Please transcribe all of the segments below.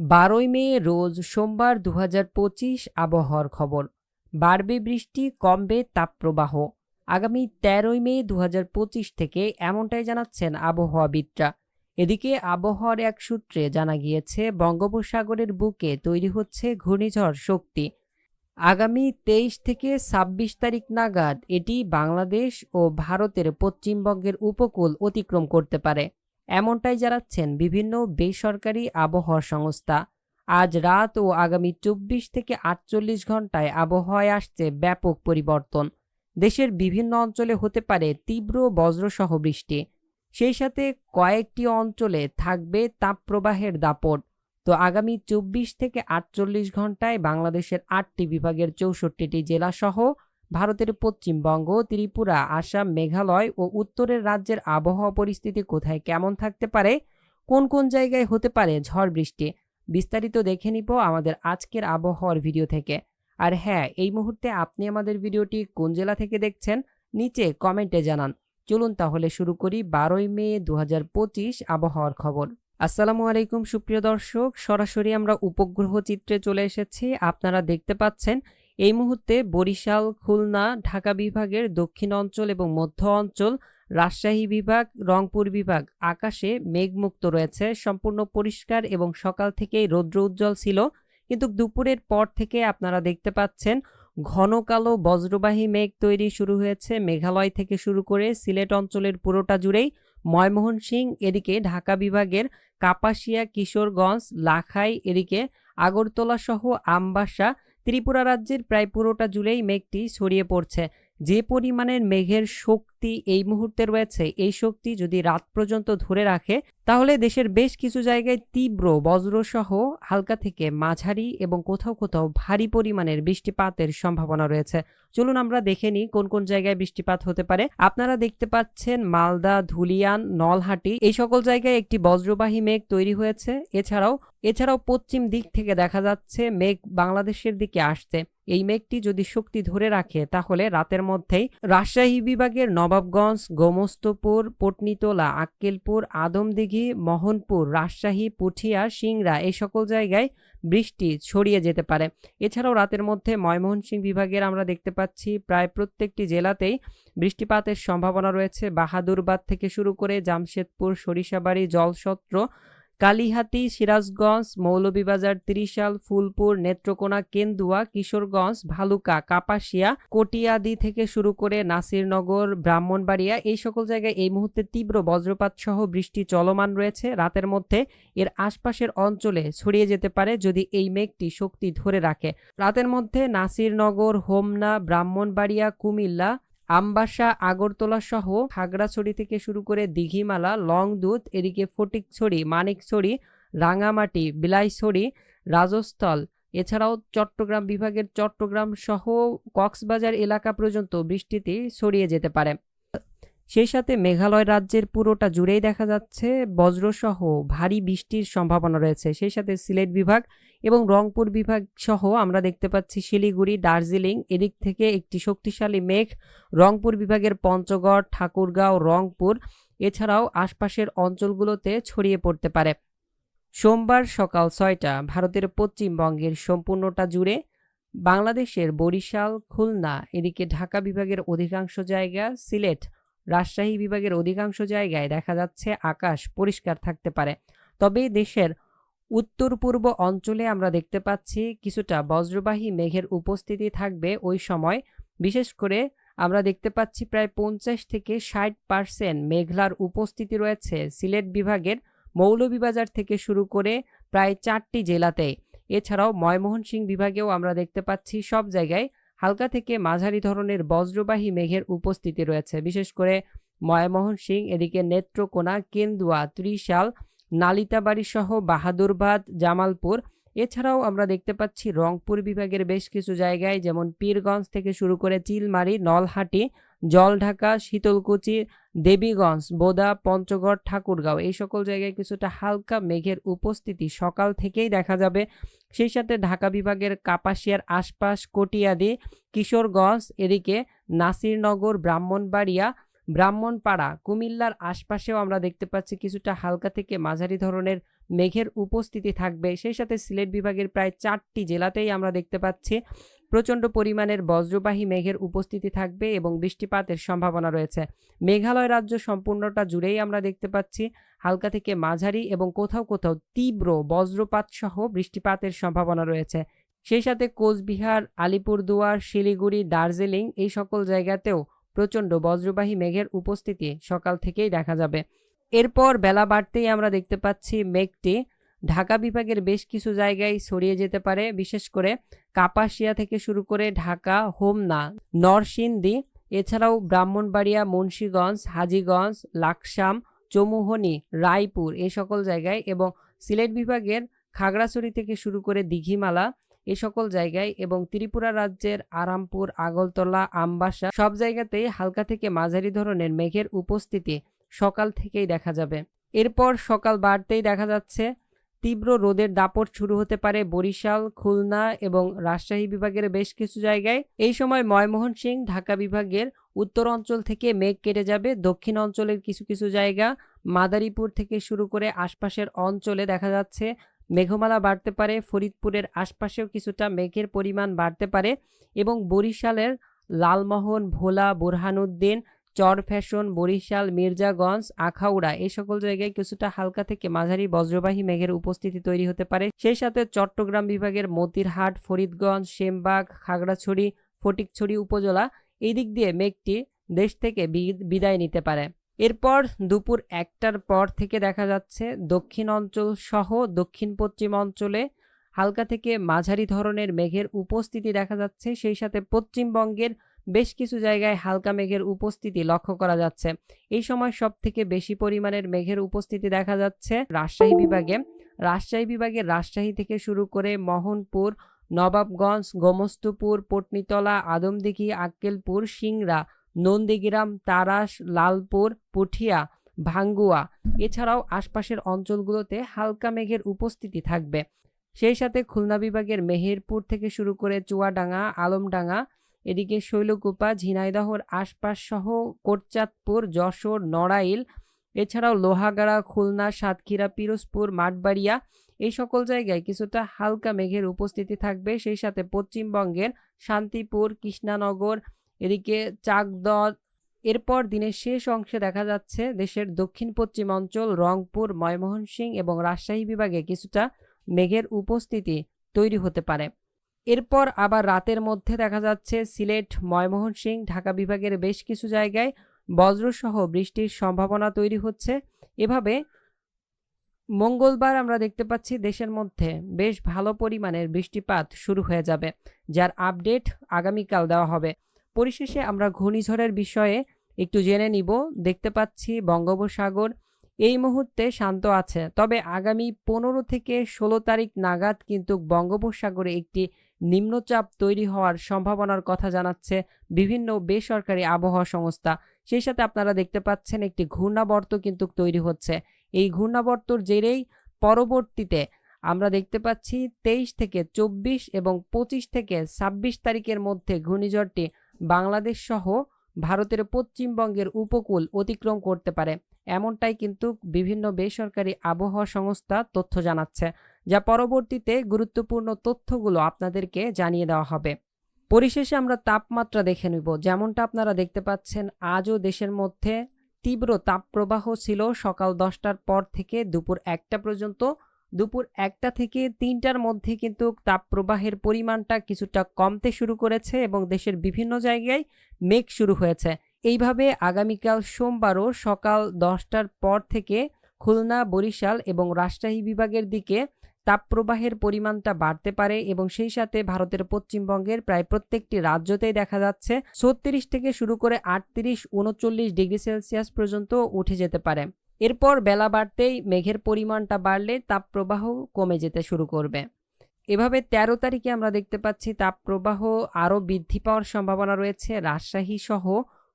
বারোই মে রোজ সোমবার দু হাজার পঁচিশ আবহাওয়ার খবর। বাড়বে বৃষ্টি, কমবে তাপপ্রবাহ। আগামী তেরোই মে দু হাজার পঁচিশ থেকে এমনটাই জানাচ্ছেন আবহাওয়াবিদরা। এদিকে আবহাওয়ার এক সূত্রে জানা গিয়েছে, বঙ্গোপসাগরের বুকে তৈরি হচ্ছে ঘূর্ণিঝড় শক্তি। আগামী তেইশ থেকে ছাব্বিশ তারিখ নাগাদ এটি বাংলাদেশ ও ভারতের পশ্চিমবঙ্গের উপকূল অতিক্রম করতে পারে। এমনটাই জানাচ্ছেন বিভিন্ন বেসরকারি আবহাওয়া সংস্থা। আজ রাত ও আগামী চব্বিশ থেকে আটচল্লিশ ঘন্টায় আবহাওয়ায় আসছে ব্যাপক পরিবর্তন। দেশের বিভিন্ন অঞ্চলে হতে পারে তীব্র বজ্রসহ বৃষ্টি। সেই সাথে কয়েকটি অঞ্চলে থাকবে তাপপ্রবাহের দাপট। তো আগামী চব্বিশ থেকে আটচল্লিশ ঘন্টায় বাংলাদেশের আটটি বিভাগের চৌষট্টিটি জেলাসহ ভারতের পশ্চিমবঙ্গ, ত্রিপুরা, আসাম, মেঘালয় ও উত্তরের রাজ্যের আবহাওয়া পরিস্থিতি কোথায় কেমন থাকতে পারে, কোন কোন জায়গায় হতে পারে ঝড় বৃষ্টি, বিস্তারিত দেখে নিব আমাদের আজকের আবহাওয়ার ভিডিও থেকে। আর হ্যাঁ এই মুহূর্তে আপনি আমাদের ভিডিওটি কোন জেলা থেকে দেখছেন, নিচে কমেন্টে জানান। চলুন তাহলে শুরু করি বারোই মে দু হাজার পঁচিশ আবহাওয়ার খবর। আসসালামু আলাইকুম সুপ্রিয় দর্শক, সরাসরি আমরা উপগ্রহ চিত্রে চলে এসেছি। আপনারা দেখতে পাচ্ছেন এই মুহূর্তে বরিশাল, খুলনা, ঢাকা বিভাগের দক্ষিণ অঞ্চল এবং মধ্য অঞ্চল, রাজশাহী বিভাগ, রংপুর বিভাগ আকাশে মেঘমুক্ত রয়েছে। সম্পূর্ণ পরিষ্কার এবং সকাল থেকেই রৌদ্র উজ্জ্বল ছিল। কিন্তু দুপুরের পর থেকে আপনারা দেখতে পাচ্ছেন, ঘন কালো বজ্রবাহী মেঘ তৈরি শুরু হয়েছে। মেঘালয় থেকে শুরু করে সিলেট অঞ্চলের পুরোটা জুড়েই। ময়মোহন সিং এদিকে ঢাকা বিভাগের কাপাসিয়া, কিশোরগঞ্জ, লাখাই এদিকে আগরতলা সহ আমবাসা ত্রিপুরা রাজ্যের প্রায় পুরোটা জুড়েই মেঘটি ছড়িয়ে পড়ছে। যে পরিমাণের মেঘের শক্তি এই মুহূর্তে রয়েছে, এই শক্তি যদি রাত পর্যন্ত ধরে রাখে, তাহলে দেশের বেশ কিছু জায়গায় তীব্র বজ্রসহ হালকা থেকে মাঝারি এবং কোথাও কোথাও ভারী পরিমাণের বৃষ্টিপাতের সম্ভাবনা রয়েছে। চলুন আমরা দেখে নিই কোন কোন জায়গায় বৃষ্টিপাত হতে পারে। আপনারা দেখতে পাচ্ছেন মালদা, ধুলিয়ান, নলহাটি, এই সকল জায়গায় একটি বজ্রবাহী মেঘ তৈরি হয়েছে। এছাড়াও এছাড়াও পশ্চিম দিক থেকে দেখা যাচ্ছে মেঘ বাংলাদেশের দিকে আসছে। এই মেঘটি যদি শক্তি ধরে রাখে, তাহলে রাতের মধ্যেই রাজশাহী বিভাগের নবাবগঞ্জ, গোমস্তপুর, পটনিতলা, আক্কেলপুর, আদমদিঘি, মোহনপুর, রাজশাহী, পুঠিয়া, সিংড়া এই সকল জায়গায় বৃষ্টি ছড়িয়ে যেতে পারে। এছাড়াও রাতের মধ্যে ময়মনসিংহ বিভাগের আমরা দেখতে পাচ্ছি প্রায় প্রত্যেকটি জেলাতেই বৃষ্টিপাতের সম্ভাবনা রয়েছে। বাহাদুরবাদ থেকে শুরু করে জামশেদপুর, সরিষাবাড়ি, জলসত্র কালিহাতি, সিরাজগঞ্জ, মৌলভীবাজার, ত্রিশাল, ফুলপুর, নেত্রকোনা, কেন্দুয়া, কিশোরগঞ্জ, ভালুকা, কাপাসিয়া, কটিয়াদি থেকে শুরু করে নাসিরনগর, ব্রাহ্মণবাড়িয়া এই সকল জায়গায় এই মুহূর্তে তীব্র বজ্রপাত সহ বৃষ্টি চলমান রয়েছে। রাতের মধ্যে এর আশপাশের অঞ্চলে ছড়িয়ে যেতে পারে যদি এই মেঘটি শক্তি ধরে রাখে। রাতের মধ্যে নাসিরনগর, হোমনা, ব্রাহ্মণবাড়িয়া, কুমিল্লা আমবাসা, আগরতলা সহ খাগড়াছড়ি থেকে শুরু করে দিঘিমালা, লংদুত, এদিকে ফটিকছড়ি, মানিকছড়ি, রাঙামাটি, বিলাইছড়ি, রাজস্থল, এছাড়াও চট্টগ্রাম বিভাগের চট্টগ্রাম সহ কক্সবাজার এলাকা পর্যন্ত বৃষ্টিতে ছড়িয়ে যেতে পারে। সেই সাথে মেঘালয় রাজ্যের পুরোটা জুড়েই দেখা যাচ্ছে বজ্রসহ ভারী বৃষ্টির সম্ভাবনা রয়েছে। সেই সাথে সিলেট বিভাগ এবং রংপুর বিভাগ সহ আমরা দেখতে পাচ্ছি শিলিগুড়ি, দার্জিলিং, এদিক থেকে একটি শক্তিশালী মেঘ, রংপুর বিভাগের পঞ্চগড়, ঠাকুরগাঁও, রংপুর, এছাড়াও আশপাশের অঞ্চলগুলোতে ছড়িয়ে পড়তে পারে। সোমবার সকাল ছয়টা ভারতের পশ্চিমবঙ্গের সম্পূর্ণটা জুড়ে বাংলাদেশের বরিশাল, খুলনা, এদিকে ঢাকা বিভাগের অধিকাংশ জায়গা সিলেট রাজশাহী বিভাগের অধিকাংশ জায়গায় দেখা যাচ্ছে আকাশ পরিষ্কার থাকতে পারে। তবে দেশের উত্তর পূর্ব অঞ্চলে আমরা দেখতে পাচ্ছি কিছুটা বজ্রবাহী মেঘের উপস্থিতি থাকবে ওই সময়। বিশেষ করে আমরা দেখতে পাচ্ছি প্রায় পঞ্চাশ থেকে ষাট পার্সেন্ট মেঘলার উপস্থিতি রয়েছে সিলেট বিভাগের মৌলভীবাজার থেকে শুরু করে প্রায় চারটি জেলাতে। এছাড়াও ময়মোহন বিভাগেও আমরা দেখতে পাচ্ছি সব জায়গায় হালকা থেকে মাঝারি ধরনের বজ্রবাহী মেঘের উপস্থিতি রয়েছে। বিশেষ করে ময়মোহন সিং এদিকে নেত্রকোনা, কেন্দুয়া, ত্রিশাল নালিতাবাড়ি সহ বাহাদুরবাদ, জামালপুর এছাড়াও আমরা দেখতে পাচ্ছি রংপুর বিভাগের বেশ কিছু জায়গায়, যেমন পীরগঞ্জ থেকে শুরু করে চিলমারি, নলহাটি, জলঢাকা, শীতলকুচি, দেবীগঞ্জ, বোদা, পঞ্চগড়, ঠাকুরগাঁও। এই সকল জায়গায় কিছুটা হালকা মেঘের উপস্থিতি সকাল থেকেই দেখা যাবে। সেই সাথে ঢাকা বিভাগের কাপাসিয়ার আশপাশ, কটিয়াদি, কিশোরগঞ্জ, এদিকে নাসিরনগর, ব্রাহ্মণবাড়িয়া, ব্রাহ্মণপাড়া, কুমিল্লার আশপাশেও আমরা দেখতে পাচ্ছি কিছুটা হালকা থেকে মাঝারি ধরনের মেঘের উপস্থিতি থাকবে। সেই সাথে সিলেট বিভাগের প্রায় চারটি জেলাতেই আমরা দেখতে পাচ্ছি প্রচণ্ড পরিমাণের বজ্রবাহী মেঘের উপস্থিতি থাকবে এবং বৃষ্টিপাতের সম্ভাবনা রয়েছে। মেঘালয় রাজ্য সম্পূর্ণটা জুড়েই আমরা দেখতে পাচ্ছি। হালকা থেকে মাঝারি এবং কোথাও কোথাও তীব্র বজ্রপাত সহ বৃষ্টিপাতের সম্ভাবনা রয়েছে। সেই সাথে কোচবিহার, আলিপুরদুয়ার, শিলিগুড়ি, দার্জিলিং এই সকল জায়গাতেও প্রচণ্ড বজ্রবাহী মেঘের উপস্থিতি সকাল থেকেই দেখা যাবে। এরপর বেলা বাড়তেই আমরা দেখতে পাচ্ছি মেঘটি ঢাকা বিভাগের বেশ কিছু জায়গায় ছড়িয়ে যেতে পারে, বিশেষ করে কাপাসিয়া থেকে শুরু করে ঢাকা, হোমনা, নরসিংদী, এছাড়াও ব্রাহ্মণবাড়িয়া, মুন্সীগঞ্জ, হাজীগঞ্জ, লাকসাম, চমুহনি, রায়পুর এ সকল জায়গায় এবং সিলেট বিভাগের খাগড়াছড়ি থেকে শুরু করে দীঘিমালা এ সকল জায়গায় এবং ত্রিপুরা রাজ্যের আরামপুর আগলতলা আমবাসা সব জায়গাতেই হালকা থেকে মাঝারি ধরনের মেঘের উপস্থিতি সকাল থেকেই দেখা যাবে। এরপর সকাল বাড়তেই দেখা যাচ্ছে, তীব্র রোদের দাপট শুরু হতে পারে বরিশাল, খুলনা এবং রাজশাহী বিভাগের বেশ কিছু জায়গায়। এই সময় ময়মোহন সিং ঢাকা বিভাগের উত্তর অঞ্চল থেকে মেঘ কেটে যাবে। দক্ষিণ অঞ্চলের কিছু কিছু জায়গা মাদারীপুর থেকে শুরু করে আশপাশের অঞ্চলে দেখা যাচ্ছে মেঘমালা বাড়তে পারে। ফরিদপুরের আশপাশেও কিছুটা মেঘের পরিমাণ বাড়তে পারে এবং বরিশালের লালমোহন, ভোলা, বুরহানুদ্দিন চর ফ্যাশন, বরিশাল, মির্জাগঞ্জ, আখাউড়া, এই সকল জায়গায় কিছুটা হালকা থেকে মাঝারি বজ্রবাহী মেঘের উপস্থিতি তৈরি হতে পারে। সেই সাথে চট্টগ্রাম বিভাগের মতিরহাট, ফরিদগঞ্জ, সেমবাগ, খাগড়াছড়ি, ফটিকছড়ি উপজেলা, এই দিক দিয়ে মেঘটি দেশ থেকে বিদায় নিতে পারে। এরপর দুপুর একটার পর থেকে দেখা যাচ্ছে দক্ষিণ অঞ্চল সহ দক্ষিণ পশ্চিম অঞ্চলে হালকা থেকে মাঝারি ধরনের মেঘের উপস্থিতি দেখা যাচ্ছে। সেই সাথে পশ্চিমবঙ্গের বেশ কিছু জায়গায় হালকা মেঘের উপস্থিতি লক্ষ্য করা যাচ্ছে। এই সময় সব থেকে বেশি পরিমাণের মেঘের উপস্থিতি দেখা যাচ্ছে রাজশাহী বিভাগে। রাজশাহী বিভাগে রাজশাহী থেকে শুরু করে মোহনপুর, নবাবগঞ্জ, গোমস্তুপুর, পটনিতলা, আদমদিঘি, আক্কেলপুর, সিংড়া, নন্দীগ্রাম, তারাস, লালপুর, পুঠিয়া, ভাঙ্গুয়া এছাড়াও আশপাশের অঞ্চলগুলোতে হালকা মেঘের উপস্থিতি থাকবে। সেই সাথে খুলনা বিভাগের মেহেরপুর থেকে শুরু করে চুয়াডাঙ্গা, আলমডাঙ্গা এদিকে শৈলকুপা, ঝিনাইদহর আশপাশসহ কোটচাঁদপুর, যশোর, নড়াইল, এছাড়াও লোহাগাড়া, খুলনা, সাতক্ষীরা, পিরোজপুর, মাঠবাড়িয়া এই সকল জায়গায় কিছুটা হালকা মেঘের উপস্থিতি থাকবে। সেই সাথে পশ্চিমবঙ্গের শান্তিপুর, কৃষ্ণানগর, এদিকে চাকদহ, এরপর দিনের শেষ অংশে দেখা যাচ্ছে দেশের দক্ষিণ পশ্চিম অঞ্চল রংপুর ময়মোহনসিং এবং রাজশাহী বিভাগে কিছুটা মেঘের উপস্থিতি তৈরি হতে পারে। এরপর আবার রাতের মধ্যে দেখা যাচ্ছে সিলেট ময়মোহন সিং ঢাকা বিভাগের বেশ কিছু জায়গায় বজ্রসহ বৃষ্টির সম্ভাবনা তৈরি হচ্ছে। এভাবে মঙ্গলবার আমরা দেখতে পাচ্ছি দেশের মধ্যে বেশ ভালো পরিমাণের বৃষ্টিপাত শুরু হয়ে যাবে, যার আপডেট আগামীকাল দেওয়া হবে। পরিশেষে আমরা ঘূর্ণিঝড়ের বিষয়ে একটু জেনে নিব। দেখতে পাচ্ছি বঙ্গোপসাগর এই মুহূর্তে শান্ত আছে, তবে আগামী পনেরো থেকে ষোলো তারিখ নাগাদ কিন্তু বঙ্গোপসাগরে একটি নিম্নচাপ তৈরি হওয়ার সম্ভাবনার কথা জানাচ্ছে বিভিন্ন বেসরকারি আবহাওয়া সংস্থা। সেই সাথে আপনারা দেখতে পাচ্ছেন একটি ঘূর্ণাবর্ত কিন্তু তৈরি হচ্ছে। এই ঘূর্ণাবর্তর জেরেই পরবর্তীতে আমরা দেখতে পাচ্ছি তেইশ থেকে চব্বিশ এবং পঁচিশ থেকে ছাব্বিশ তারিখের মধ্যে ঘূর্ণিঝড়টি বাংলাদেশ সহ ভারতের পশ্চিমবঙ্গের উপকূল অতিক্রম করতে পারে। এমনটাই কিন্তু বিভিন্ন বেসরকারি আবহাওয়া সংস্থা তথ্য জানাচ্ছে। যা পরবর্তীতে গুরুত্বপূর্ণ তথ্যগুলো আপনাদেরকে জানিয়ে দেওয়া হবে। পরিশেষে আমরা তাপমাত্রা দেখে নিব। যেমনটা আপনারা দেখতে পাচ্ছেন, আজও দেশের মধ্যে তীব্র তাপপ্রবাহ ছিল সকাল দশটার পর থেকে দুপুর একটা পর্যন্ত। দুপুর একটা থেকে তিনটার মধ্যে কিন্তু তাপপ্রবাহের পরিমাণটা কিছুটা কমতে শুরু করেছে এবং দেশের বিভিন্ন জায়গায় মেঘ শুরু হয়েছে। এইভাবে আগামীকাল সোমবারও সকাল দশটার পর থেকে খুলনা, বরিশাল এবং রাজশাহী বিভাগের দিকে তাপপ্রবাহের পরিমাণটা বাড়তে পারে এবং সেই সাথে ভারতের পশ্চিমবঙ্গের প্রায় প্রত্যেকটি রাজ্যতেই দেখা যাচ্ছে ছত্রিশ থেকে শুরু করে আটত্রিশ, উনচল্লিশ ডিগ্রি সেলসিয়াস পর্যন্ত উঠে যেতে পারে। এরপর বেলা বাড়তেই মেঘের পরিমাণটা বাড়লে তাপপ্রবাহ কমে যেতে শুরু করবে। এভাবে ১৩ তারিখে আমরা দেখতে পাচ্ছি তাপপ্রবাহ আরও বৃদ্ধি পাওয়ার সম্ভাবনা রয়েছে। রাজশাহী সহ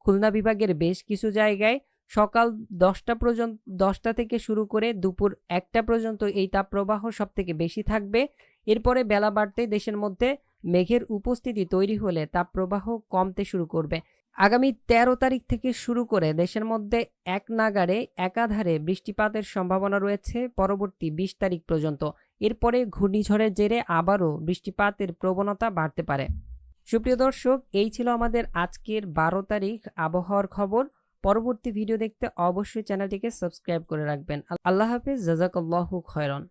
খুলনা বিভাগের বেশ কিছু জায়গায় সকাল দশটা পর্যন্ত, দশটা থেকে শুরু করে দুপুর একটা পর্যন্ত এই তাপপ্রবাহ সব থেকে বেশি থাকবে। এরপরে বেলা বাড়তে দেশের মধ্যে মেঘের উপস্থিতি তৈরি হলে তাপপ্রবাহ কমতে শুরু করবে। আগামী তেরো তারিখ থেকে শুরু করে দেশের মধ্যে এক নাগারে একাধারে বৃষ্টিপাতের সম্ভাবনা রয়েছে পরবর্তী বিশ তারিখ পর্যন্ত। এরপরে ঘূর্ণিঝড়ের জেরে আবারও বৃষ্টিপাতের প্রবণতা বাড়তে পারে। সুপ্রিয় দর্শক, এই ছিল আমাদের আজকের বারো তারিখ আবহাওয়ার খবর। পরবর্তী ভিডিও দেখতে অবশ্যই চ্যানেলটিকে সাবস্ক্রাইব করে রাখবেন। আল্লাহ হাফিজ জাজাকাল্লাহু খয়রন।